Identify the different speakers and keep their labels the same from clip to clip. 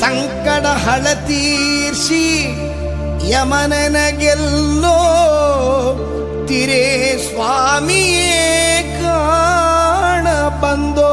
Speaker 1: ಸಂಕಟ ಹಳತೀರ್ಷಿ ಯಮನನ ಗೆಲ್ಲೋ ತಿರೇ ಸ್ವಾಮಿಯೇ ಕಾಣ ಬಂದೋ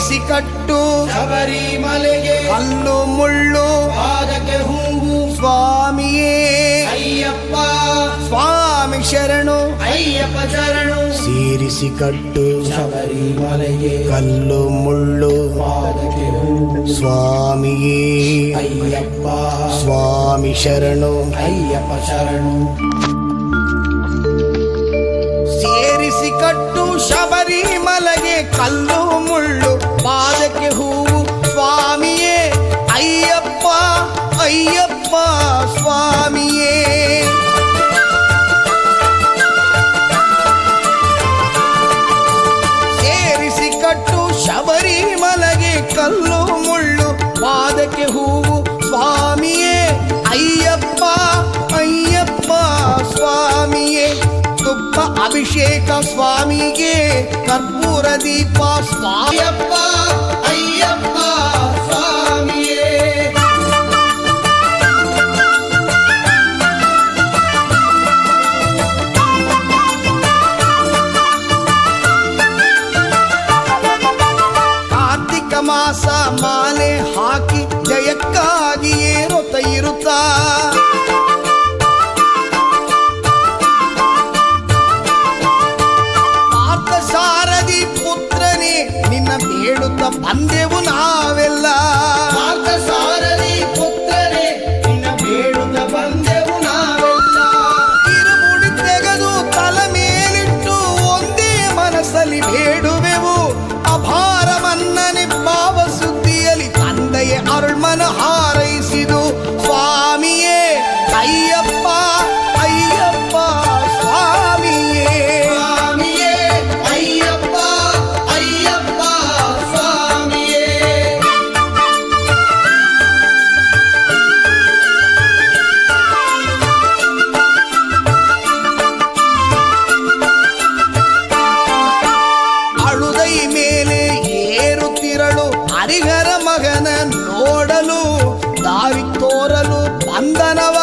Speaker 1: ಸೇರಿಸಿ ಕಟ್ಟು
Speaker 2: ಶಬರಿಮಲೆಗೆ
Speaker 1: ಕಲ್ಲು ಮುಳ್ಳು
Speaker 2: ಪಾದಕ್ಕೆ ಹೂವು
Speaker 1: ಸ್ವಾಮಿಯೇ
Speaker 2: ಅಯ್ಯಪ್ಪ
Speaker 1: ಸ್ವಾಮಿ ಶರಣು
Speaker 2: ಅಯ್ಯಪ್ಪ ಶರಣು
Speaker 1: ಸೇರಿಸಿ ಕಟ್ಟು
Speaker 2: ಶಬರಿಮಲೆಗೆ
Speaker 1: ಕಲ್ಲು ಮುಳ್ಳು
Speaker 2: ಪಾದಕ್ಕೆ ಹೂವು
Speaker 1: ಸ್ವಾಮಿಯೇ
Speaker 2: ಅಯ್ಯಪ್ಪ
Speaker 1: ಸ್ವಾಮಿ ಶರಣು
Speaker 2: ಅಯ್ಯಪ್ಪ ಶರಣು
Speaker 1: ಸೇರಿಸಿ ಕಟ್ಟು ಶಬರಿಮಲೆಗೆ ಕಲ್ಲು ಅಯ್ಯಪ್ಪ ಸ್ವಾಮಿಯೇ. ಸೇರಿಸಿ ಕಟ್ಟು ಶಬರಿಮಲೆಗೆ ಕಲ್ಲು ಮುಳ್ಳು, ಪಾದಕ್ಕೆ ಹೂವು ಸ್ವಾಮಿಯೇ. ಅಯ್ಯಪ್ಪ ಅಯ್ಯಪ್ಪ ಸ್ವಾಮಿಯೇ. ತುಪ್ಪ ಅಭಿಷೇಕ ಸ್ವಾಮಿಗೆ, ಕರ್ಪೂರ ದೀಪ ಸ್ವಾಮಿಯಪ್ಪ. ಮಾಸ ಮಾಲೆ ಹಾಕಿ ಜಯಕ್ಕಾಗಿಯೇ ಏರುತ್ತ ಇರುತ್ತ ಪಾರ್ಥ ಸಾರದಿ ಪುತ್ರನೇ ನಿನ್ನ ಬೇಡುತ್ತ ಬಂದೆವು ನಾವೆಲ್ಲ. ನೋಡಲು ದಾರಿ ತೋರಲು ಬಂದನವ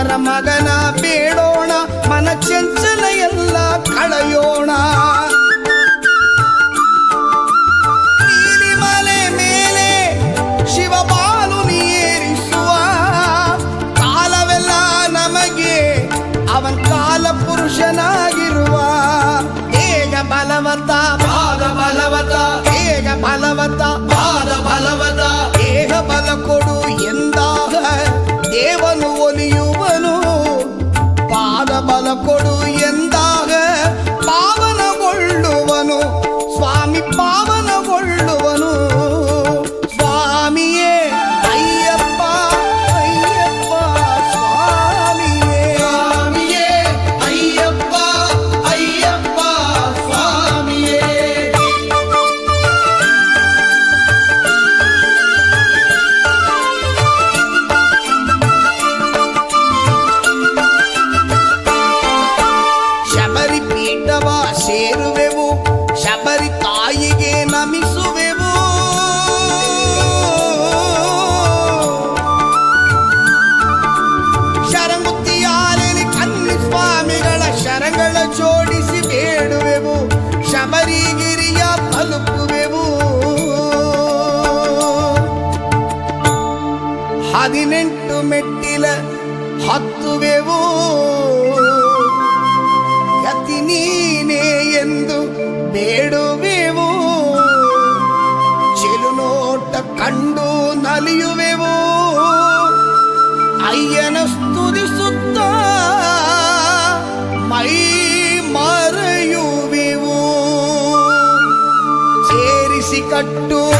Speaker 1: ಶಂಕರ ಮಗನ ಬೇಡೋಣ ಮನ ಚಂಚಲ ಎಲ್ಲ ಕಳೆಯೋಣ. ನೀಲಿಮಲೆ ಮೇಲೆ ಶಿವಬಾಲು ನೀರಿಸುವ ಕಾಲವೆಲ್ಲ ನಮಗೆ ಅವನ್ ಕಾಲ ಪುರುಷನಾಗಿರುವ ಹೇಗ ಬಲವತ
Speaker 2: ಪಾದ ಬಲವತ
Speaker 1: ಹೇಗ ಬಲವತ
Speaker 2: ಪಾದ ಬಲವತ
Speaker 1: ಸೇರುವೆವು, ಶಬರಿ ತಾಯಿಗೆ ನಮಿಸುವೆವು. ಶರಂಗುತ್ತಿಯಾಲೆನಿ ಕನ್ನಿ ಸ್ವಾಮಿಗಳ ಶರಗಳ
Speaker 2: ಜೋಡಿಸಿ ಬೇಡುವೆವು ಶಬರಿಗಿರಿಯ ತಲುಪುವೆವು.
Speaker 1: ಹದಿನೆಂಟು ಮೆಟ್ಟಿಲ ಹತ್ತುವೆವು. ಗತಿ ನೀನೇ ಎಂದು ಬೇಡುವೆವು ಚೆಲುನೋಟ ಕಂಡು ನಲಿಯುವೆವು ಅಯ್ಯನ ಸ್ತುತಿಸುತ್ತ ಮೈ ಮರೆಯುವೆವು ಸೇರಿಸಿ ಕಟ್ಟು
Speaker 2: ಅವರೇ